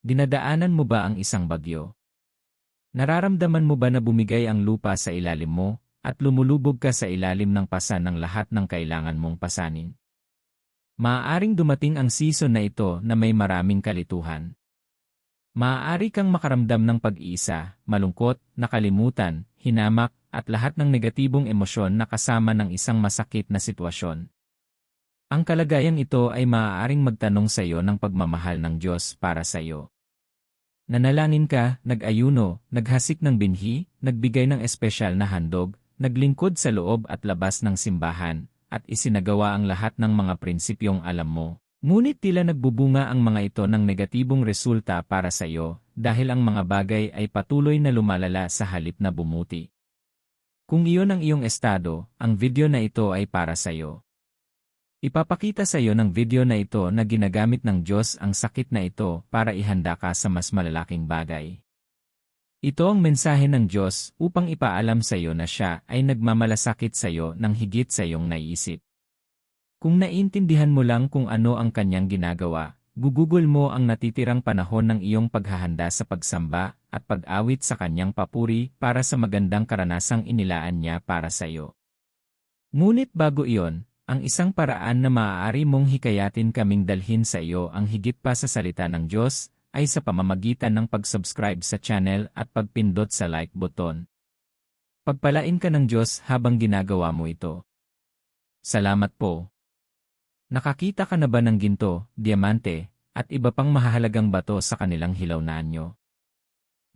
Dinadaanan mo ba ang isang bagyo? Nararamdaman mo ba na bumigay ang lupa sa ilalim mo, at lumulubog ka sa ilalim ng pasan ng lahat ng kailangan mong pasanin? Maaaring dumating ang season na ito na may maraming kalituhan. Maaari kang makaramdam ng pag-iisa, malungkot, nakalimutan, hinamak, at lahat ng negatibong emosyon na kasama ng isang masakit na sitwasyon. Ang kalagayang ito ay maaaring magtanong sa iyo ng pagmamahal ng Diyos para sa iyo. Nanalangin ka, nag-ayuno, naghasik ng binhi, nagbigay ng espesyal na handog, naglingkod sa loob at labas ng simbahan, at isinagawa ang lahat ng mga prinsipyong alam mo. Ngunit tila nagbubunga ang mga ito ng negatibong resulta para sa iyo dahil ang mga bagay ay patuloy na lumalala sa halip na bumuti. Kung iyon ang iyong estado, ang video na ito ay para sa iyo. Ipapakita sa iyo ng video na ito na ginagamit ng Diyos ang sakit na ito para ihanda ka sa mas malalaking bagay. Ito ang mensahe ng Diyos upang ipaalam sa iyo na siya ay nagmamalasakit sa iyo ng higit sa iyong naiisip. Kung naiintindihan mo lang kung ano ang kanyang ginagawa, gugugol mo ang natitirang panahon ng iyong paghahanda sa pagsamba at pag-awit sa kanyang papuri para sa magandang karanasang inilaan niya para sa iyo. Ngunit bago iyon, ang isang paraan na maaari mong hikayatin kaming dalhin sa iyo ang higit pa sa salita ng Diyos ay sa pamamagitan ng pag-subscribe sa channel at pagpindot sa like button. Pagpalain ka ng Diyos habang ginagawa mo ito. Salamat po. Nakakita ka na ba ng ginto, diamante, at iba pang mahahalagang bato sa kanilang hilaw na anyo?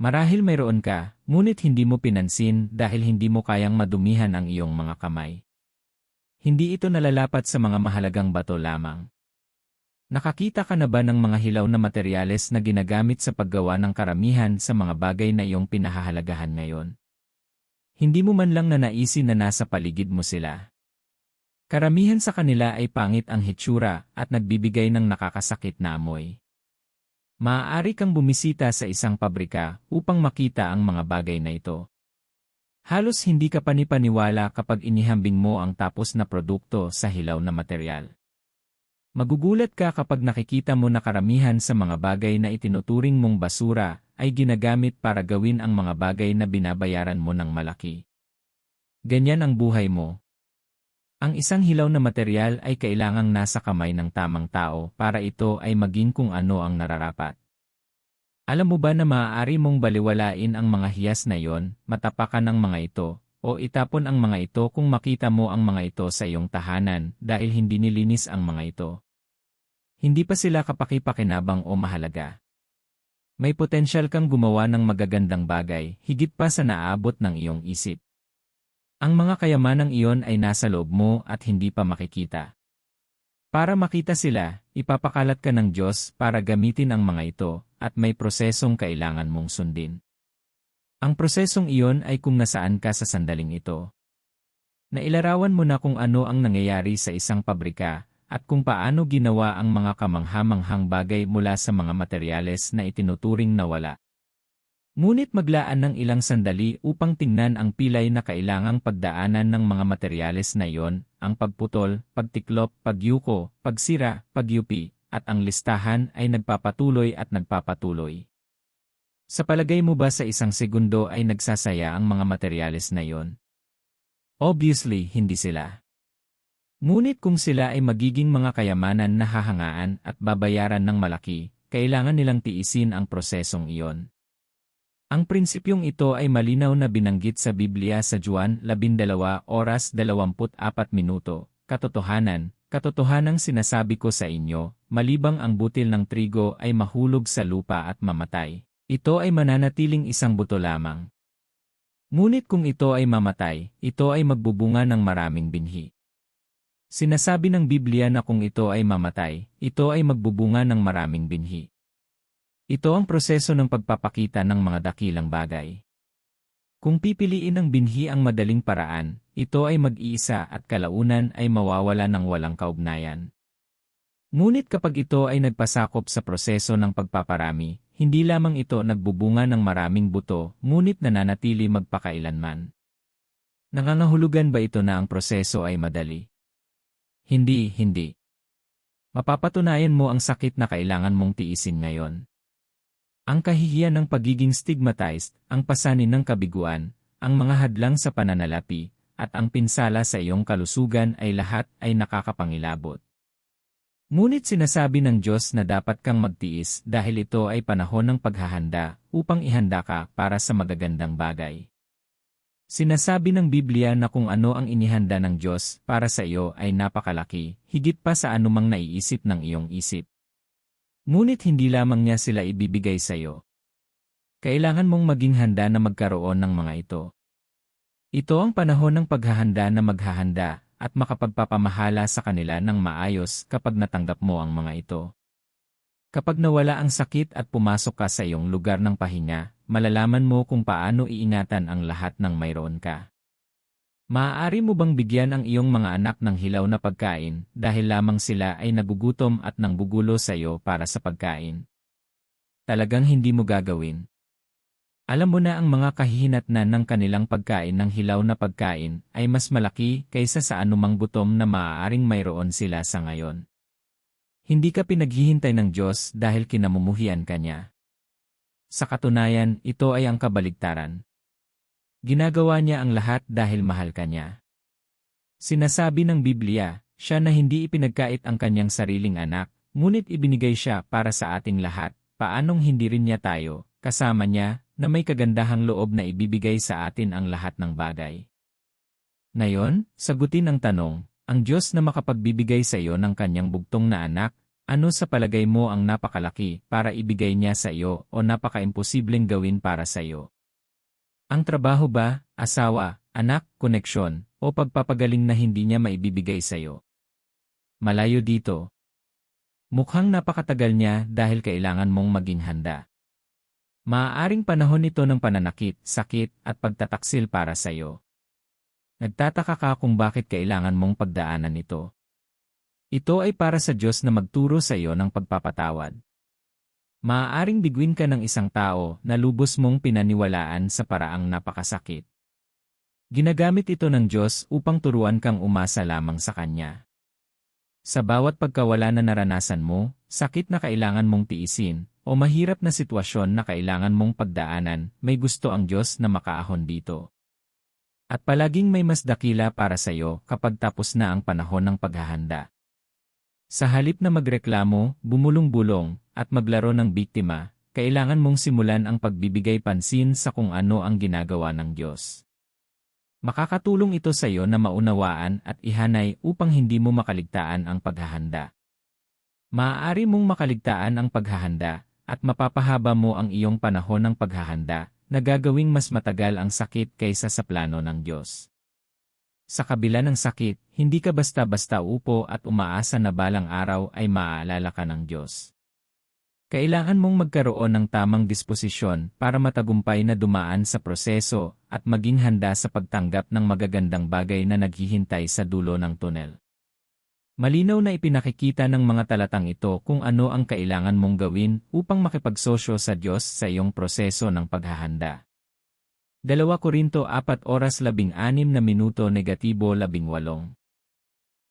Marahil mayroon ka, ngunit hindi mo pinansin dahil hindi mo kayang madumihan ang iyong mga kamay. Hindi ito nalalapat sa mga mahalagang bato lamang. Nakakita ka na ba ng mga hilaw na materyales na ginagamit sa paggawa ng karamihan sa mga bagay na iyong pinahahalagahan ngayon? Hindi mo man lang nanaisin na nasa paligid mo sila. Karamihan sa kanila ay pangit ang hitsura at nagbibigay ng nakakasakit na amoy. Maaari kang bumisita sa isang pabrika upang makita ang mga bagay na ito. Halos hindi ka panipaniwala kapag inihambing mo ang tapos na produkto sa hilaw na material. Magugulat ka kapag nakikita mo na karamihan sa mga bagay na itinuturing mong basura ay ginagamit para gawin ang mga bagay na binabayaran mo ng malaki. Ganyan ang buhay mo. Ang isang hilaw na material ay kailangang nasa kamay ng tamang tao para ito ay maging kung ano ang nararapat. Alam mo ba na maaari mong baliwalain ang mga hiyas na iyon, matapakan ang mga ito, o itapon ang mga ito kung makita mo ang mga ito sa iyong tahanan dahil hindi nilinis ang mga ito. Hindi pa sila kapakipakinabang o mahalaga. May potensyal kang gumawa ng magagandang bagay, higit pa sa naabot ng iyong isip. Ang mga kayamanang iyon ay nasa loob mo at hindi pa makikita. Para makita sila, ipapakalat ka ng Diyos para gamitin ang mga ito, at may prosesong kailangan mong sundin. Ang prosesong iyon ay kung nasaan ka sa sandaling ito. Nailarawan mo na kung ano ang nangyayari sa isang pabrika at kung paano ginawa ang mga kamanghamanghang bagay mula sa mga materyales na itinuturing na wala. Ngunit maglaan ng ilang sandali upang tingnan ang pilay na kailangang pagdaanan ng mga materyales na iyon, ang pagputol, pagtiklop, pagyuko, pagsira, pagyupi, at ang listahan ay nagpapatuloy at nagpapatuloy. Sa palagay mo ba sa isang segundo ay nagsasaya ang mga materyales na iyon? Obviously, hindi sila. Ngunit kung sila ay magiging mga kayamanan na hahangaan at babayaran ng malaki, kailangan nilang tiisin ang prosesong iyon. Ang prinsipyong ito ay malinaw na binanggit sa Biblia sa Juan 12 oras 24 minuto. Katotohanan, katotohanang sinasabi ko sa inyo, malibang ang butil ng trigo ay mahulog sa lupa at mamatay. Ito ay mananatiling isang buto lamang. Ngunit kung ito ay mamatay, ito ay magbubunga ng maraming binhi. Sinasabi ng Biblia na kung ito ay mamatay, ito ay magbubunga ng maraming binhi. Ito ang proseso ng pagpapakita ng mga dakilang bagay. Kung pipiliin ng binhi ang madaling paraan, ito ay mag-iisa at kalaunan ay mawawala ng walang kaugnayan. Ngunit kapag ito ay nagpasakop sa proseso ng pagpaparami, hindi lamang ito nagbubunga ng maraming buto, ngunit nananatili magpakailanman. Nangangahulugan ba ito na ang proseso ay madali? Hindi, hindi. Mapapatunayan mo ang sakit na kailangan mong tiisin ngayon. Ang kahihiyan ng pagiging stigmatized, ang pasanin ng kabiguan, ang mga hadlang sa pananalapi, at ang pinsala sa iyong kalusugan ay lahat ay nakakapangilabot. Ngunit sinasabi ng Diyos na dapat kang magtiis dahil ito ay panahon ng paghahanda upang ihanda ka para sa magagandang bagay. Sinasabi ng Biblia na kung ano ang inihanda ng Diyos para sa iyo ay napakalaki, higit pa sa anumang naiisip ng iyong isip. Ngunit hindi lamang niya sila ibibigay sa iyo. Kailangan mong maging handa na magkaroon ng mga ito. Ito ang panahon ng paghahanda na maghahanda at makapagpapamahala sa kanila ng maayos kapag natanggap mo ang mga ito. Kapag nawala ang sakit at pumasok ka sa iyong lugar ng pahinga, malalaman mo kung paano iingatan ang lahat ng mayroon ka. Maaari mo bang bigyan ang iyong mga anak ng hilaw na pagkain dahil lamang sila ay nagugutom at nangbugulo sa iyo para sa pagkain? Talagang hindi mo gagawin. Alam mo na ang mga kahihinatnan ng kanilang pagkain ng hilaw na pagkain ay mas malaki kaysa sa anumang gutom na maaaring mayroon sila sa ngayon. Hindi ka pinaghihintay ng Diyos dahil kinamumuhian ka niya. Sa katunayan, ito ay ang kabaligtaran. Ginagawa niya ang lahat dahil mahal ka niya. Sinasabi ng Biblia, siya na hindi ipinagkait ang kanyang sariling anak, ngunit ibinigay siya para sa ating lahat, paanong hindi rin niya tayo, kasama niya, na may kagandahang loob na ibibigay sa atin ang lahat ng bagay. Ngayon, sagutin ang tanong, ang Diyos na makapagbibigay sa iyo ng kanyang bugtong na anak, ano sa palagay mo ang napakalaki para ibigay niya sa iyo o napakaimposibleng gawin para sa iyo? Ang trabaho ba, asawa, anak, koneksyon, o pagpapagaling na hindi niya maibibigay sa iyo? Malayo dito. Mukhang napakatagal niya dahil kailangan mong maging handa. Maaaring panahon ito ng pananakit, sakit, at pagtataksil para sa iyo. Nagtataka ka kung bakit kailangan mong pagdaanan ito. Ito ay para sa Diyos na magturo sa iyo ng pagpapatawad. Maaaring biguin ka ng isang tao na lubos mong pinaniwalaan sa paraang napakasakit. Ginagamit ito ng Diyos upang turuan kang umasa lamang sa Kanya. Sa bawat pagkawala na naranasan mo, sakit na kailangan mong tiisin, o mahirap na sitwasyon na kailangan mong pagdaanan, may gusto ang Diyos na makaahon dito. At palaging may mas dakila para sa iyo kapag tapos na ang panahon ng paghahanda. Sa halip na magreklamo, bumulong-bulong, at maglaro ng biktima, kailangan mong simulan ang pagbibigay pansin sa kung ano ang ginagawa ng Diyos. Makakatulong ito sa iyo na maunawaan at ihanay upang hindi mo makaligtaan ang paghahanda. Maaari mong makaligtaan ang paghahanda at mapapahaba mo ang iyong panahon ng paghahanda na gagawing mas matagal ang sakit kaysa sa plano ng Diyos. Sa kabila ng sakit, hindi ka basta-basta upo at umaasa na balang araw ay maaalala ka ng Diyos. Kailangan mong magkaroon ng tamang disposisyon para matagumpay na dumaan sa proseso at maging handa sa pagtanggap ng magagandang bagay na naghihintay sa dulo ng tunel. Malinaw na ipinakikita ng mga talatang ito kung ano ang kailangan mong gawin upang makipagsosyo sa Diyos sa iyong proseso ng paghahanda. 2 Korinto 4 oras 16 na minuto negatibo 18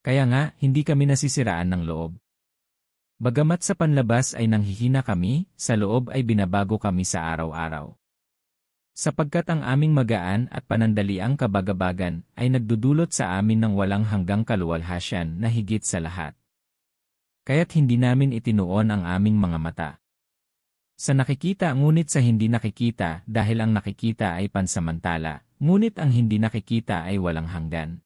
Kaya nga, hindi kami nasisiraan ng loob. Bagamat sa panlabas ay nanghihina kami, sa loob ay binabago kami sa araw-araw. Sapagkat ang aming magaan at panandaliang kabagabagan ay nagdudulot sa amin ng walang hanggang kaluwalhasyan na higit sa lahat. Kaya't hindi namin itinuon ang aming mga mata. Sa nakikita ngunit sa hindi nakikita dahil ang nakikita ay pansamantala, ngunit ang hindi nakikita ay walang hanggan.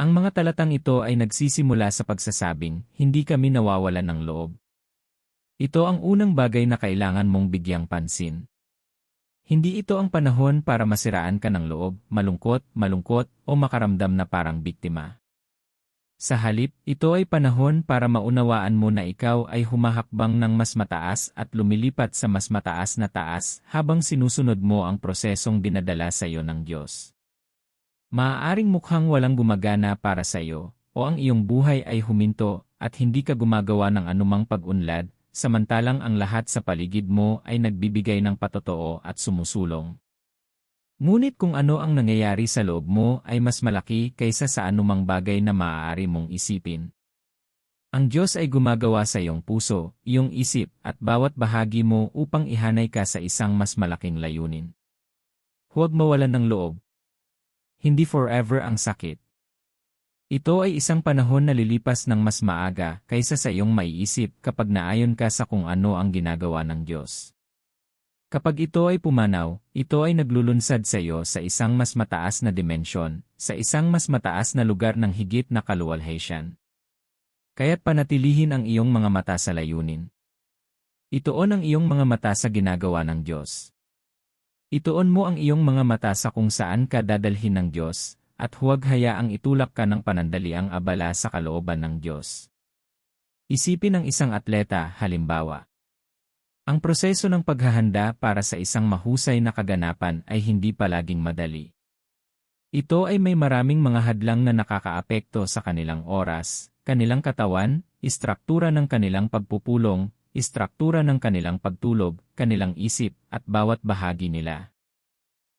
Ang mga talatang ito ay nagsisimula sa pagsasabing, hindi kami nawawalan ng loob. Ito ang unang bagay na kailangan mong bigyang pansin. Hindi ito ang panahon para masiraan ka ng loob, malungkot, malungkot, o makaramdam na parang biktima. Sa halip, ito ay panahon para maunawaan mo na ikaw ay humahakbang ng mas mataas at lumilipat sa mas mataas na taas habang sinusunod mo ang prosesong dinadala sa iyo ng Diyos. Maaaring mukhang walang gumagana para sa iyo, o ang iyong buhay ay huminto at hindi ka gumagawa ng anumang pag-unlad, samantalang ang lahat sa paligid mo ay nagbibigay ng patotoo at sumusulong. Ngunit kung ano ang nangyayari sa loob mo ay mas malaki kaysa sa anumang bagay na maaari mong isipin. Ang Diyos ay gumagawa sa iyong puso, iyong isip, at bawat bahagi mo upang ihanay ka sa isang mas malaking layunin. Huwag mawalan ng loob. Hindi forever ang sakit. Ito ay isang panahon na lilipas ng mas maaga kaysa sa iyong maiisip kapag naayon ka sa kung ano ang ginagawa ng Diyos. Kapag ito ay pumanaw, ito ay naglulunsad sa iyo sa isang mas mataas na dimensyon, sa isang mas mataas na lugar ng higit na kaluwalhatian. Kaya't panatilihin ang iyong mga mata sa layunin. Itoon ang iyong mga mata sa ginagawa ng Diyos. Itoon mo ang iyong mga mata sa kung saan ka dadalhin ng Diyos, at huwag hayaang itulak ka ng panandaliang abala sa kalooban ng Diyos. Isipin ang isang atleta, halimbawa. Ang proseso ng paghahanda para sa isang mahusay na kaganapan ay hindi palaging madali. Ito ay may maraming mga hadlang na nakakaapekto sa kanilang oras, kanilang katawan, istruktura ng kanilang pagpupulong, istruktura ng kanilang pagtulog, kanilang isip, at bawat bahagi nila.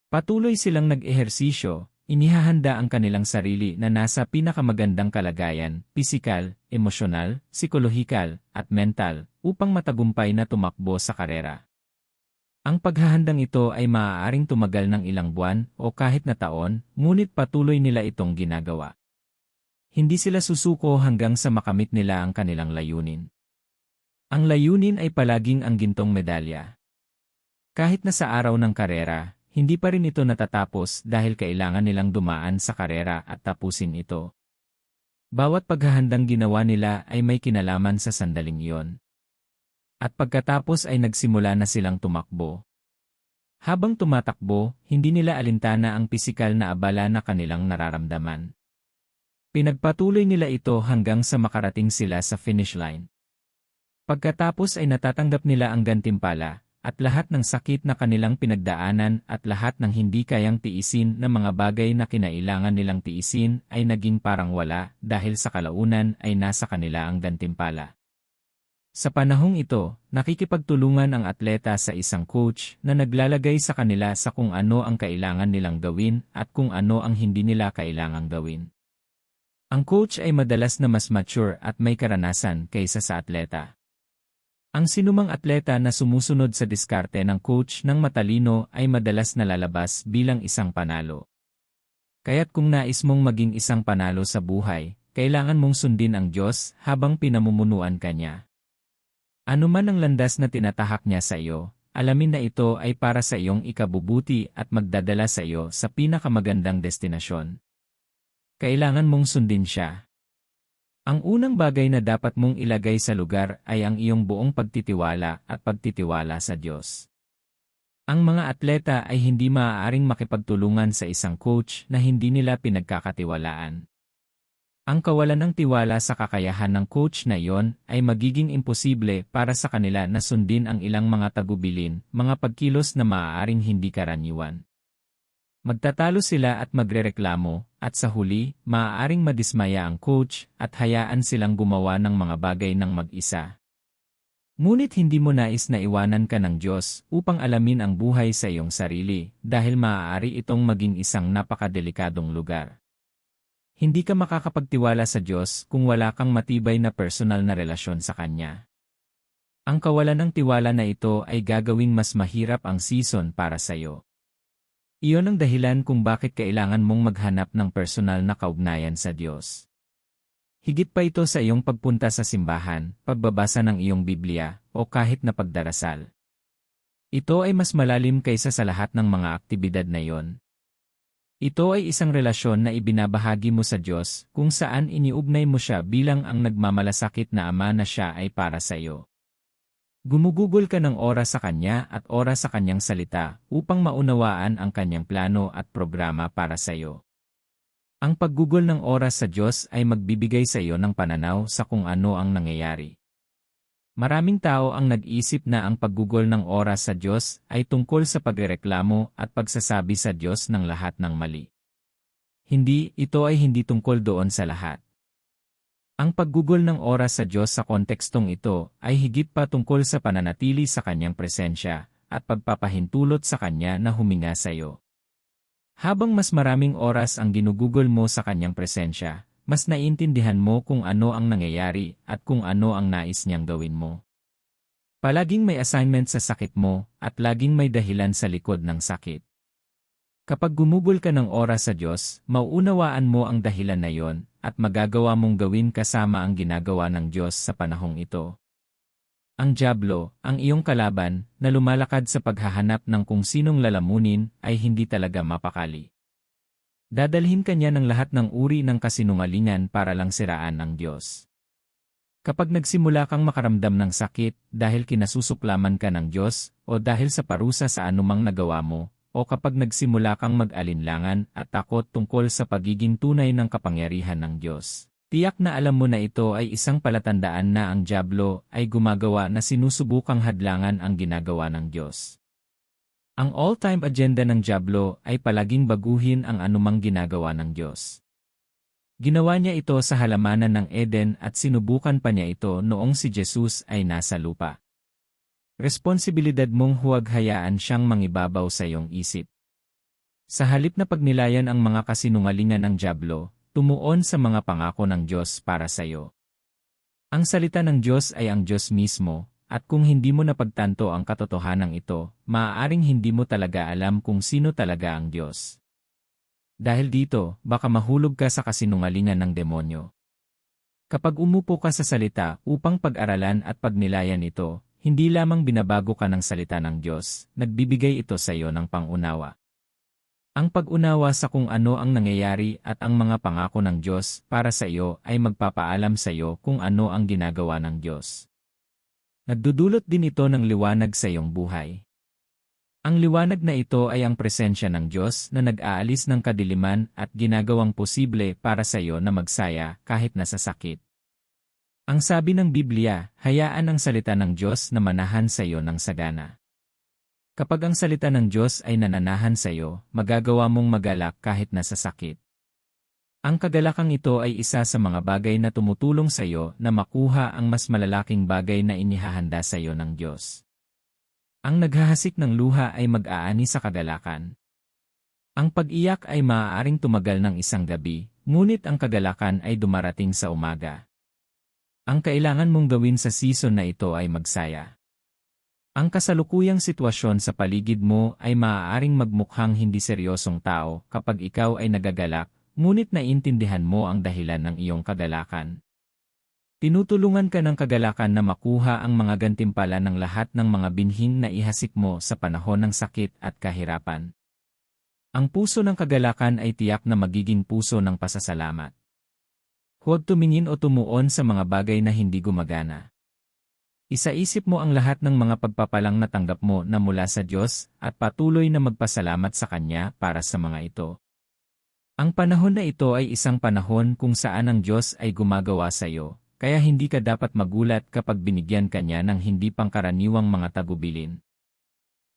Patuloy silang nag-ehersisyo, inihahanda ang kanilang sarili na nasa pinakamagandang kalagayan, pisikal, emosyonal, psikolohikal, at mental, upang matagumpay na tumakbo sa karera. Ang paghahandang ito ay maaaring tumagal ng ilang buwan o kahit na taon, ngunit patuloy nila itong ginagawa. Hindi sila susuko hanggang sa makamit nila ang kanilang layunin. Ang layunin ay palaging ang gintong medalya. Kahit na sa araw ng karera, hindi pa rin ito natatapos dahil kailangan nilang dumaan sa karera at tapusin ito. Bawat paghahandang ginawa nila ay may kinalaman sa sandaling iyon. At pagkatapos ay nagsimula na silang tumakbo. Habang tumatakbo, hindi nila alintana ang pisikal na abala na kanilang nararamdaman. Pinagpatuloy nila ito hanggang sa makarating sila sa finish line. Pagkatapos ay natatanggap nila ang gantimpala, at lahat ng sakit na kanilang pinagdaanan at lahat ng hindi kayang tiisin na mga bagay na kinailangan nilang tiisin ay naging parang wala dahil sa kalaunan ay nasa kanila ang gantimpala. Sa panahong ito, nakikipagtulungan ang atleta sa isang coach na naglalagay sa kanila sa kung ano ang kailangan nilang gawin at kung ano ang hindi nila kailangang gawin. Ang coach ay madalas na mas mature at may karanasan kaysa sa atleta. Ang sinumang atleta na sumusunod sa diskarte ng coach ng matalino ay madalas nalalabas bilang isang panalo. Kaya't kung nais mong maging isang panalo sa buhay, kailangan mong sundin ang Diyos habang pinamumunuan ka niya. Ano man ang landas na tinatahak niya sa iyo, alamin na ito ay para sa iyong ikabubuti at magdadala sa iyo sa pinakamagandang destinasyon. Kailangan mong sundin siya. Ang unang bagay na dapat mong ilagay sa lugar ay ang iyong buong pagtitiwala at pagtitiwala sa Diyos. Ang mga atleta ay hindi maaaring makipagtulungan sa isang coach na hindi nila pinagkakatiwalaan. Ang kawalan ng tiwala sa kakayahan ng coach na iyon ay magiging imposible para sa kanila na sundin ang ilang mga tagubilin, mga pagkilos na maaaring hindi karaniwan. Magtatalo sila at magrereklamo, at sa huli, maaaring madismaya ang coach at hayaan silang gumawa ng mga bagay ng mag-isa. Ngunit hindi mo nais na iwanan ka ng Diyos upang alamin ang buhay sa iyong sarili dahil maaari itong maging isang napakadelikadong lugar. Hindi ka makakapagtiwala sa Diyos kung wala kang matibay na personal na relasyon sa Kanya. Ang kawalan ng tiwala na ito ay gagawing mas mahirap ang season para sa iyo. Iyon ang dahilan kung bakit kailangan mong maghanap ng personal na kaugnayan sa Diyos. Higit pa ito sa iyong pagpunta sa simbahan, pagbabasa ng iyong Biblia, o kahit na pagdarasal. Ito ay mas malalim kaysa sa lahat ng mga aktibidad na iyon. Ito ay isang relasyon na ibinabahagi mo sa Diyos kung saan iniugnay mo siya bilang ang nagmamalasakit na ama na siya ay para sa iyo. Gumugugol ka ng oras sa Kanya at oras sa Kanyang salita upang maunawaan ang Kanyang plano at programa para sa iyo. Ang paggugol ng oras sa Diyos ay magbibigay sa iyo ng pananaw sa kung ano ang nangyayari. Maraming tao ang nag-isip na ang paggugol ng oras sa Diyos ay tungkol sa pagrereklamo at pagsasabi sa Diyos ng lahat ng mali. Hindi, ito ay hindi tungkol doon sa lahat. Ang paggugol ng oras sa Diyos sa kontekstong ito ay higit pa tungkol sa pananatili sa Kanyang presensya at pagpapahintulot sa Kanya na huminga sa iyo. Habang mas maraming oras ang ginugugol mo sa Kanyang presensya, mas naiintindihan mo kung ano ang nangyayari at kung ano ang nais niyang gawin mo. Palaging may assignment sa sakit mo at laging may dahilan sa likod ng sakit. Kapag gumugol ka ng oras sa Diyos, mauunawaan mo ang dahilan na yon at magagawa mong gawin kasama ang ginagawa ng Diyos sa panahong ito. Ang Diablo, ang iyong kalaban, na lumalakad sa paghahanap ng kung sinong lalamunin, ay hindi talaga mapakali. Dadalhin kanya ng lahat ng uri ng kasinungalingan para lang siraan ang Diyos. Kapag nagsimula kang makaramdam ng sakit dahil kinasusuklaman ka ng Diyos o dahil sa parusa sa anumang nagawa mo, o kapag nagsimula kang mag-alinlangan at takot tungkol sa pagiging tunay ng kapangyarihan ng Diyos, Tiyak na alam mo na ito ay isang palatandaan na ang Diablo ay gumagawa na sinusubukang hadlangan ang ginagawa ng Diyos. Ang all-time agenda ng Diablo ay palaging baguhin ang anumang ginagawa ng Diyos. Ginawa niya ito sa halamanan ng Eden at sinubukan pa niya ito noong si Jesus ay nasa lupa. Responsibilidad mong huwag hayaan siyang mangibabaw sa iyong isip. Sa halip na pagnilayan ang mga kasinungalingan ng Diablo, tumuon sa mga pangako ng Diyos para sa iyo. Ang salita ng Diyos ay ang Diyos mismo, at kung hindi mo napagtanto ang katotohanan ito, maaaring hindi mo talaga alam kung sino talaga ang Diyos. Dahil dito, baka mahulog ka sa kasinungalingan ng demonyo. Kapag umupo ka sa salita upang pag-aralan at pagnilayan ito, hindi lamang binabago ka ng salita ng Diyos, nagbibigay ito sa iyo ng pangunawa. Ang pag-unawa sa kung ano ang nangyayari at ang mga pangako ng Diyos para sa iyo ay magpapaalam sa iyo kung ano ang ginagawa ng Diyos. Nagdudulot din ito ng liwanag sa iyong buhay. Ang liwanag na ito ay ang presensya ng Diyos na nag-aalis ng kadiliman at ginagawang posible para sa iyo na magsaya kahit nasa sakit. Ang sabi ng Biblia, hayaan ang salita ng Diyos na manahan sa iyo ng sagana. Kapag ang salita ng Diyos ay nananahan sa iyo, magagawa mong magalak kahit nasa sakit. Ang kagalakang ito ay isa sa mga bagay na tumutulong sa iyo na makuha ang mas malalaking bagay na inihahanda sa iyo ng Diyos. Ang naghahasik ng luha ay mag-aani sa kagalakan. Ang pag-iyak ay maaaring tumagal ng isang gabi, ngunit ang kagalakan ay dumarating sa umaga. Ang kailangan mong gawin sa season na ito ay magsaya. Ang kasalukuyang sitwasyon sa paligid mo ay maaaring magmukhang hindi seryosong tao kapag ikaw ay nagagalak, ngunit naiintindihan mo ang dahilan ng iyong kagalakan. Tinutulungan ka ng kagalakan na makuha ang mga gantimpala ng lahat ng mga binhing na ihasik mo sa panahon ng sakit at kahirapan. Ang puso ng kagalakan ay tiyak na magiging puso ng pasasalamat. Huwag tumingin o tumuon sa mga bagay na hindi gumagana. Isaisip mo ang lahat ng mga pagpapalang natanggap mo na mula sa Diyos at patuloy na magpasalamat sa Kanya para sa mga ito. Ang panahon na ito ay isang panahon kung saan ang Diyos ay gumagawa sa iyo, kaya hindi ka dapat magulat kapag binigyan Kanya ng hindi pangkaraniwang mga tagubilin.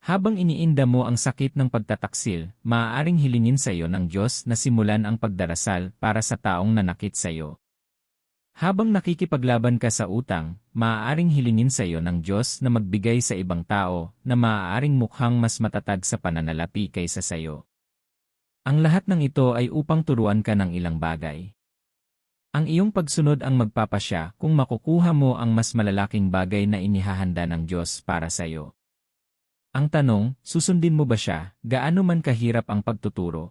Habang iniinda mo ang sakit ng pagtataksil, maaaring hilingin sa iyo ng Diyos na simulan ang pagdarasal para sa taong nanakit sa iyo. Habang nakikipaglaban ka sa utang, maaaring hilingin sa iyo ng Diyos na magbigay sa ibang tao na maaaring mukhang mas matatag sa pananalapi kaysa sa iyo. Ang lahat ng ito ay upang turuan ka ng ilang bagay. Ang iyong pagsunod ang magpapasya kung makukuha mo ang mas malalaking bagay na inihahanda ng Diyos para sa iyo. Ang tanong, susundin mo ba siya, gaano man kahirap ang pagtuturo,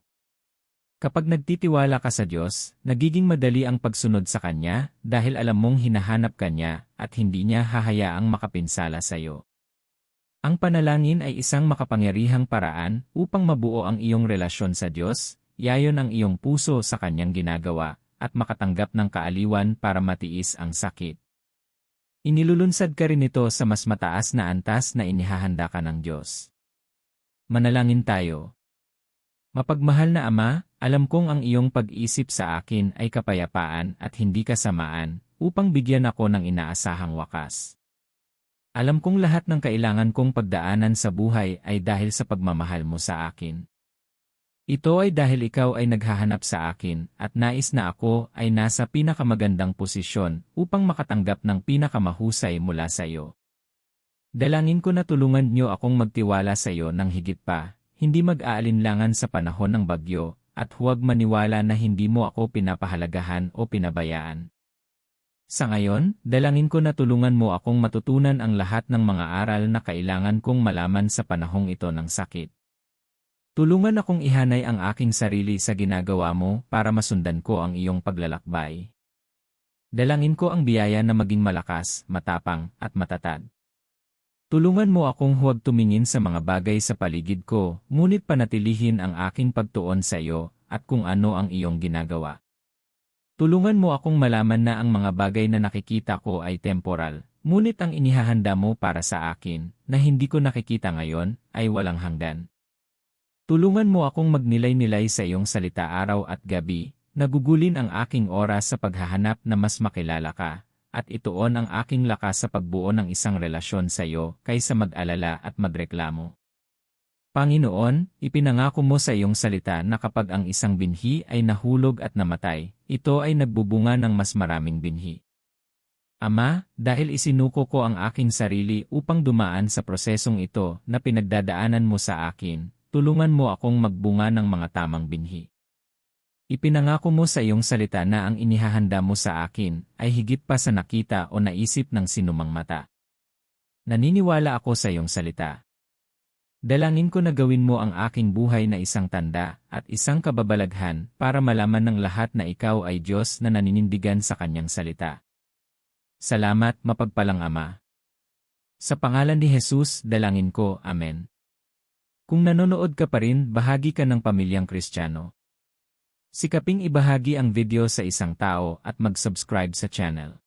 Kapag nagtitiwala ka sa Diyos, nagiging madali ang pagsunod sa Kanya dahil alam mong hinahanap ka niya at hindi niya hahayaang makapinsala sa iyo. Ang panalangin ay isang makapangyarihang paraan upang mabuo ang iyong relasyon sa Diyos, yayon ang iyong puso sa Kanyang ginagawa, at makatanggap ng kaaliwan para matiis ang sakit. Inilulunsad ka rin ito sa mas mataas na antas na inihahanda ka ng Diyos. Manalangin tayo. Mapagmahal na Ama, alam kong ang iyong pag-isip sa akin ay kapayapaan at hindi kasamaan, upang bigyan ako ng inaasahang wakas. Alam kong lahat ng kailangan kong pagdaanan sa buhay ay dahil sa pagmamahal mo sa akin. Ito ay dahil ikaw ay naghahanap sa akin at nais na ako ay nasa pinakamagandang posisyon upang makatanggap ng pinakamahusay mula sa iyo. Dalangin ko na tulungan niyo akong magtiwala sa iyo ng higit pa, hindi mag-aalinlangan sa panahon ng bagyo, at huwag maniwala na hindi mo ako pinapahalagahan o pinabayaan. Sa ngayon, dalangin ko na tulungan mo akong matutunan ang lahat ng mga aral na kailangan kong malaman sa panahong ito ng sakit. Tulungan akong ihanay ang aking sarili sa ginagawa mo para masundan ko ang iyong paglalakbay. Dalangin ko ang biyaya na maging malakas, matapang, at matatag. Tulungan mo akong huwag tumingin sa mga bagay sa paligid ko, ngunit panatilihin ang aking pagtuon sa iyo at kung ano ang iyong ginagawa. Tulungan mo akong malaman na ang mga bagay na nakikita ko ay temporal, ngunit ang inihahanda mo para sa akin, na hindi ko nakikita ngayon, ay walang hanggan. Tulungan mo akong magnilay-nilay sa iyong salita araw at gabi, nagugulin ang aking oras sa paghahanap na mas makilala ka, at ituon ang aking lakas sa pagbuo ng isang relasyon sa iyo kaysa mag-alala at magreklamo. Panginoon, ipinangako mo sa iyong salita na kapag ang isang binhi ay nahulog at namatay, ito ay nagbubunga ng mas maraming binhi. Ama, dahil isinuko ko ang aking sarili upang dumaan sa prosesong ito na pinagdadaanan mo sa akin, tulungan mo akong magbunga ng mga tamang binhi. Ipinangako mo sa iyong salita na ang inihahanda mo sa akin ay higit pa sa nakita o naisip ng sinumang mata. Naniniwala ako sa iyong salita. Dalangin ko na gawin mo ang aking buhay na isang tanda at isang kababalaghan para malaman ng lahat na ikaw ay Diyos na naninindigan sa kanyang salita. Salamat, mapagpalang Ama. Sa pangalan ni Jesus, dalangin ko, Amen. Kung nanonood ka pa rin, bahagi ka ng pamilyang Kristiyano. Sikaping ibahagi ang video sa isang tao at mag-subscribe sa channel.